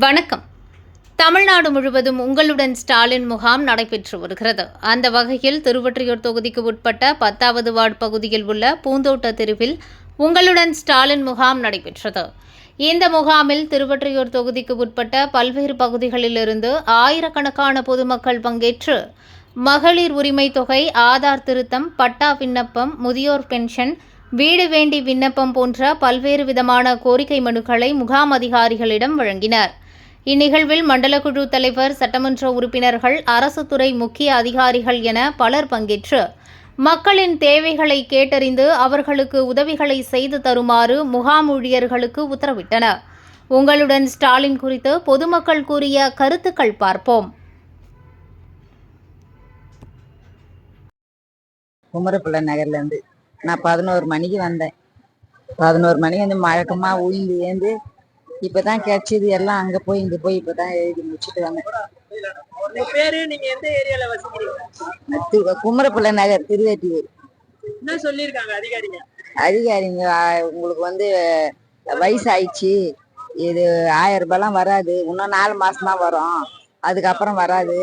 வணக்கம். தமிழ்நாடு முழுவதும் உங்களுடன் ஸ்டாலின் முகாம் நடைபெற்று வருகிறது. அந்த வகையில் திருவொற்றியூர் தொகுதிக்கு உட்பட்ட பத்தாவது வார்டு பகுதியில் உள்ள பூந்தோட்ட தெருவில் உங்களுடன் ஸ்டாலின் முகாம் நடைபெற்றது. இந்த முகாமில் திருவொற்றியூர் தொகுதிக்கு உட்பட்ட பல்வேறு பகுதிகளிலிருந்து ஆயிரக்கணக்கான பொதுமக்கள் பங்கேற்று மகளிர் உரிமை தொகை ஆதார் திருத்தம் பட்டா விண்ணப்பம் முதியோர் பென்ஷன் வீடு வேண்டி விண்ணப்பம் போன்ற பல்வேறு விதமான கோரிக்கை மனுக்களை முகாம் அதிகாரிகளிடம் வழங்கினர். இந்நிகழ்வில் மண்டல குழு தலைவர் சட்டமன்ற உறுப்பினர்கள் அரசு துறை முக்கிய அதிகாரிகள் என பலர் பங்கேற்று மக்களின் தேவைகளை கேட்டறிந்து அவர்களுக்கு உதவிகளை செய்து தருமாறு முகாம் ஊழியர்களுக்கு உத்தரவிட்டனர். உங்களுடன் ஸ்டாலின் குறித்து பொதுமக்கள் கூறிய கருத்துக்கள் பார்ப்போம். குமரப்பிள்ளை நகர்லேருந்து நான் பதினோரு மணிக்கு வந்தேன். பதினோரு மணிக்கு வந்து மழக்கமாக உளுந்து ஏந்து இப்போ தான் கிடச்சிது எல்லாம் அங்கே போய் இங்கே போய் இப்போ தான் எழுதி முடிச்சுட்டு வந்தேன் திரு- குமரப்பிள்ளை நகர் திருவேட்டியூர் அதிகாரிங்க? உங்களுக்கு வந்து வயசாயிடுச்சு இது ஆயிரம் ரூபாய்லாம் வராது. இன்னும் நாலு மாசம் தான் வரும். அதுக்கப்புறம் வராது.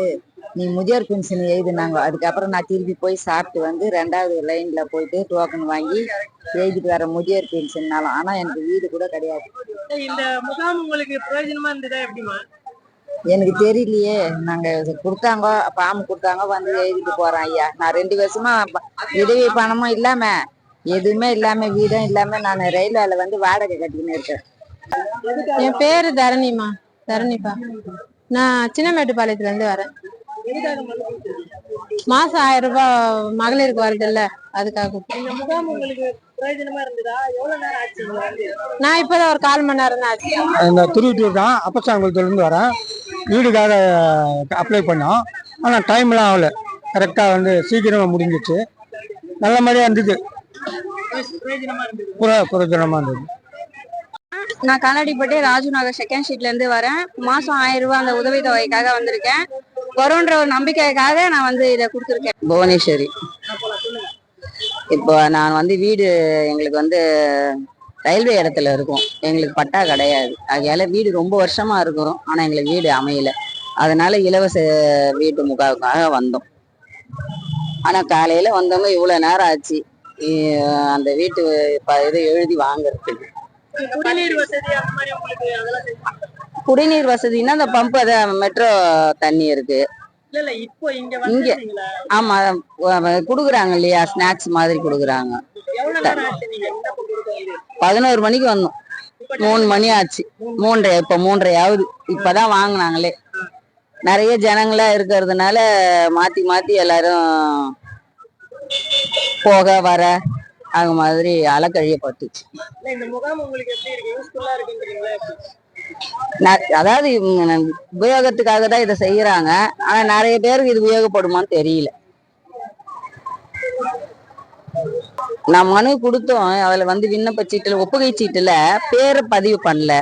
நீ முதியோர் பென்ஷன் எழுதினாங்க அதுக்கப்புறம் நான் திருப்பி போய் சாப்பிட்டு வந்து ரெண்டாவது லைன்ல போயிட்டு டோக்கன் வாங்கி எழுதிட்டு வர முதியோர் பென்ஷன்னாலும். ஆனா எனக்கு வீடு கூட கிடையாது. இந்த முகாம் உங்களுக்கு பிரயோஜனமா இருந்ததா எப்படிமா எனக்கு தெரியலையே. நாங்க கொடுத்தாங்க பாம்பு கொடுத்தாங்க வந்து எழுதிட்டு போறேன் ஐயா. நான் ரெண்டு வருஷமா உதவி பணமும் இல்லாம எதுவுமே இல்லாம வீடும் இல்லாம நான் ரயில்வேல வந்து வாடகை கட்டிக்கின்னு இருக்கேன். என் பேரு தரணிமா தரணிப்பா. நான் சின்னமேட்டுப்பாளையத்துல இருந்து வரேன். மாசம் ஆயிரம் ரூபாய் மகளிருக்கு வருதுல்ல அதுக்காக. இந்த முகாம் உங்களுக்கு பிரயோஜனமா இருந்ததா? எவ்வளவு நேரம் ஆச்சு நான் இப்பதான் ஒரு கால் மணி நேரம் தான் ஆச்சு. இந்த திருவிட்டூர் தான் அப்பச்சாங்குளத்துலேருந்து வரேன். வீடுக்காக அப்ளை பண்ணோம் ஆனால் டைம்லாம் ஆகல. கரெக்டாக வந்து சீக்கிரமாக முடிஞ்சிச்சு. நல்ல மாதிரியா இருந்தது. பிரயோஜனமா இருந்தது. நான் கண்ணாடிப்பட்டி ராஜு நகர் செகண்ட் ஷீட்ல இருந்து வரேன். மாசம் ஆயிரம் ரூபாய் அந்த உதவி தொகைக்காக வந்திருக்கேன். வரும்ன்ற ஒரு நம்பிக்கைக்காக நான் வந்து இதை கொடுத்துருக்கேன். புவனேஸ்வரி. இப்போ நான் வந்து வீடு எங்களுக்கு வந்து ரயில்வே இடத்துல இருக்கும். எங்களுக்கு பட்டா கிடையாது. அதனால வீடு ரொம்ப வருஷமா இருக்கிறோம். ஆனா எங்களுக்கு வீடு அமையல. அதனால இலவச வீட்டு முகாவுக்காக வந்தோம். ஆனா காலையில வந்தவங்க இவ்வளவு நேரம் ஆச்சு. அந்த வீட்டு இது எழுதி வாங்குறதுக்கு. குடிநீர் வசதி அந்த பம்பு அத மெட்ரோ தண்ணி இருக்கு. இங்க ஆமா குடுக்குறாங்க இல்லையா ஸ்நாக்ஸ் மாதிரி குடுக்குறாங்க. பதினோரு மணிக்கு வந்தோம். மூணு மணி ஆச்சு. மூன்றரை இப்ப மூன்றரை ஆகுது இப்பதான் வாங்குனாங்களே. நிறைய ஜனங்களா இருக்கிறதுனால மாத்தி மாத்தி எல்லாரும் போக வர அது மாதிரி அலக்கழியப்பட்டுச்சு. இல்ல ந- அதாவது உபயோகத்துக்காக தான் இதை செய்யறாங்க. ஆனா நிறைய பேருக்கு இது உபயோகப்படுமான்னு தெரியல. நான் மனு கொடுத்தோம். அதுல வந்து விண்ணப்ப சீட்டுல ஒப்புகை சீட்டுல பேரை பதிவு பண்ணல.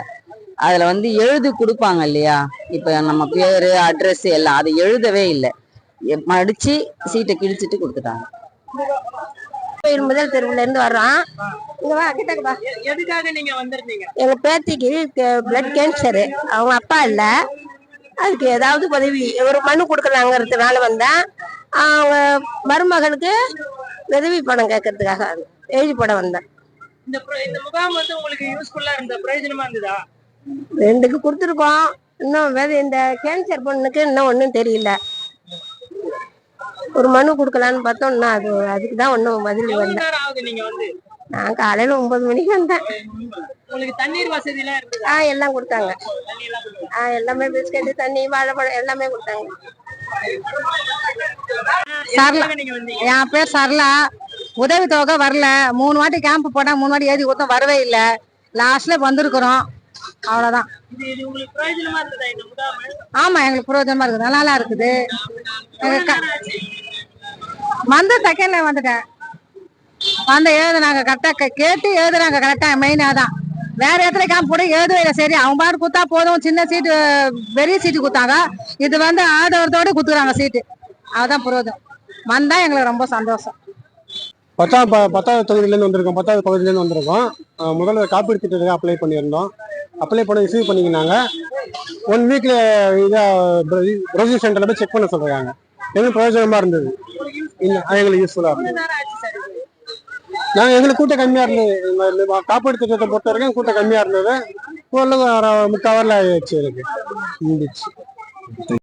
அதுல வந்து எழுதி கொடுப்பாங்க இல்லையா? இப்ப நம்ம பேரு அட்ரஸ் எல்லாம் அது எழுதவே இல்லை. மடிச்சு சீட்டை கிழிச்சிட்டு கொடுத்துட்டாங்க. கோயில் முதல் தெருவுல இருந்து வர்றோம் இங்க வா கிட்டக்க வா. எ- எதுக்காக நீங்க வந்திருந்தீங்க? எங்க பேத்திக்கு பிளட் கேன்சரு அவங்க அப்பா இல்ல. அதுக்கு ஏதாவது உதவி ஒரு மனு கொடுக்கலாங்கிறதுனால வந்தேன். அவங்க மருமகனுக்கு உதவி பணம் கேட்கறதுக்காக எழுதி போட வந்தேன். இந்த இந்த முகாம் வந்து உங்களுக்கு யூஸ்ஃபுல்லா இருந்த பிரயோஜனமா இருந்ததா? ரெண்டுக்கு கொடுத்துருக்கோம். இன்னும் இந்த கேன்சர் பொண்ணுக்கு இன்னும் ஒன்றும் தெரியல. ஒரு மனு கொடுக்கலான்னு பார்த்தோம். இன்னும் அது அதுக்கு தான் ஒன்றும் பதில் வரல. நான் காலையில ஒன்பது மணிக்கு வந்தேன். ஆ எல்லாம் கொடுத்தாங்க. ஆ எல்லாமே பிஸ்கெட்டு தண்ணி வாழைப்பழம் எல்லாமே கொடுத்தாங்க. வந்தீங்க? என் பேர் சரளா. உதவி தொகை வரல. மூணு வாட்டி கேம்ப் போட்டா மூணு வாட்டி ஏதி கொடுத்தோம் வரவே இல்லை. லாஸ்ட்ல வந்திருக்கிறோம். அவ்வளவுதான். ஆமா எங்களுக்கு பிரயோஜனமா இருக்குது. நல்லா இருக்குது. வந்து செகண்ட்ல வந்துட்டேன். வந்து எழுதுனாங்க கரெக்டா கேட்டு எழுதுனாங்க கரெக்டா மெயினா தான் வேற இடத்துல கேம்ப் போட எழுதவே சரி அவங்க பாட்டு கொடுத்தா போதும் சின்ன சீட்டு பெரிய சீட்டு கொடுத்தாங்க இது வந்து ஆதரத்தோட குத்துறாங்க சீட்டு அதுதான் புரோதம். வந்தா எங்களுக்கு ரொம்ப சந்தோஷம். பத்தாம் ப பத்தாவது தொகுதியிலேருந்து வந்திருக்கோம். பத்தாவது பகுதியிலேருந்து வந்திருக்கோம். முதல்வர் காப்பீடு திட்டத்துக்கு அப்ளை பண்ணியிருந்தோம். அப்ளை பண்ண ரிசீவ் பண்ணிக்கினாங்க. ஒன் வீக்கில் இதாக ப்ரொசீவ் சென்டரில் போய் செக் பண்ண சொல்கிறாங்க என்ன பிரயோஜனமாக இருந்தது? எங்களுக்கு யூஸ்ஃபுல்லா இருந்தது நாங்கள் எங்களுக்கு கூட்டம் கம்மியா இருந்தது. காப்பீடு திட்டத்தை பொறுத்த வரைக்கும் கூட்டம் கம்மியா இருந்தது. ஓரளவு அரை முக்கால் ஹவர்ல ஆயிடுச்சு எனக்கு. முடிச்சு